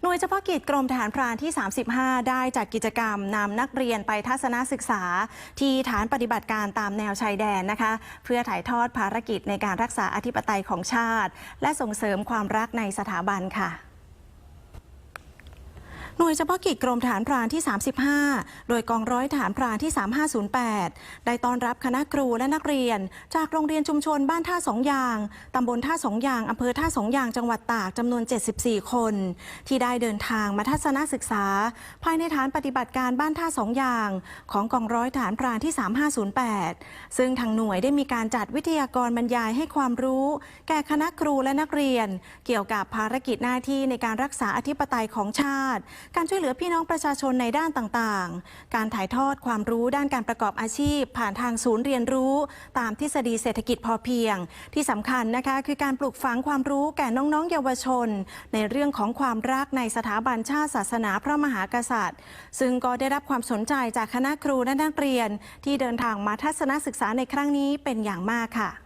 หน่วยเฉพาะกิจกรมทหารพรานที่ 35 ได้จัดกิจกรรมนำนักเรียนไปทัศนศึกษา ที่ฐานปฏิบัติการตามแนวชายแดนนะคะ เพื่อถ่ายทอดภารกิจในการรักษาอธิปไตยของชาติ และส่งเสริมความรักในสถาบันค่ะ หน่วยเฉพาะกิจกรมทหารพรานที่ 35 โดยกองร้อยทหารพรานที่ 3508 ได้ต้อนรับคณะครูและนักเรียน จากโรงเรียนชุมชนบ้านท่าสองยาง ตำบลท่าสองยาง อำเภอท่าสองยาง จังหวัดตากจำนวน 74 คน ที่ได้เดินทางมาทัศนศึกษา ภายในฐานปฏิบัติการบ้านท่าสองยาง ของกองร้อยทหารพรานที่ 3508 ซึ่งทางหน่วยได้มีการจัดวิทยากรบรรยายให้ความรู้ แก่คณะครูและนักเรียน เกี่ยวกับภารกิจหน้าที่ในการรักษาอธิปไตยของชาติการช่วยเหลือพี่น้องประชาชนในด้านต่างๆ การถ่ายทอดความรู้ด้านการประกอบอาชีพ ผ่านทางศูนย์เรียนรู้ ตามทฤษฎีเศรษฐกิจพอเพียง ที่สำคัญนะคะคือการปลูกฝังความรู้แก่น้องๆ เยาวชน ในเรื่องของความรักในสถาบันชาติศาสนาพระมหากษัตริย์ ซึ่งก็ได้รับความสนใจจากคณะครูและนักเรียน ที่เดินทางมาทัศนศึกษาในครั้งนี้เป็นอย่างมากค่ะ